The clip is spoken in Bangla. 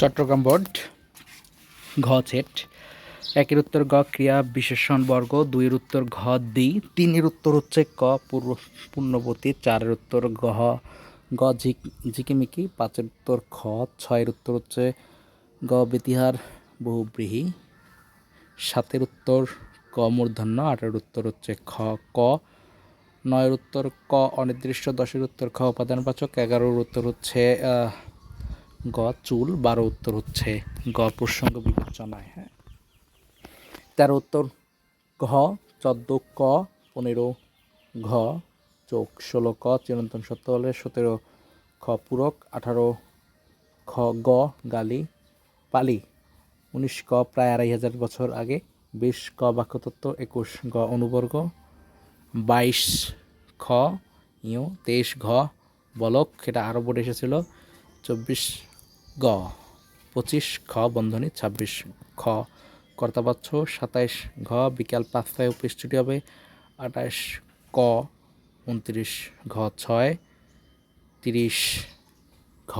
চট্টগ্রাম বোর্ড, ঘ সেট। একের উত্তর গ, ক্রিয়া বিশেষণ বর্গ, দুইয়ের উত্তর ঘ, দি। তিনের উত্তর হচ্ছে ক, পূর্ব পূর্ণবতী চারের উত্তর গহ গ ঝিক ঝিকিমিকি। পাঁচের উত্তর খ, ছয়ের উত্তর হচ্ছে গ, বেতিহার, বহুব্রীহি। সাতের উত্তর ক, মূর্ধন্য। আটের উত্তর হচ্ছে খ, ক। নয়ের উত্তর ক, অনির্দিষ্ট। দশের উত্তর খ, উপাদানবাচক। এগারোর উত্তর হচ্ছে গ, চুল, বারো উত্তর হচ্ছে গ, প্রসঙ্গ বিবেচনায় হ্যাঁ। তেরো উত্তর, ঘ, চোদ্দ, ক, পনেরো, ঘ, চোখ, ষোলো, ক, চিরন্তন সত্য সতেরো, খ, পূরক, আঠারো, খ, গ, গালি, পালি, উনিশ, ক, প্রায় আড়াই হাজার বছর আগে, বিশ, ক, বাক্যতত্ত্ব, একুশ, গ, অনুবর্গ, বাইশ, খ, ইউ, তেইশ, ঘ, বলক, সেটা আরও বোর্ডে এসেছিল, চব্বিশ গ। পঁচিশ খ বন্ধনী, ছাব্বিশ খ। কর্তাবাচ্য সাতাইশ ঘ, বিকাল পাঁচটায় উপস্থিতি হবে। আঠাশ ক, উনত্রিশ ঘ, ছয়। তিরিশ ঘ।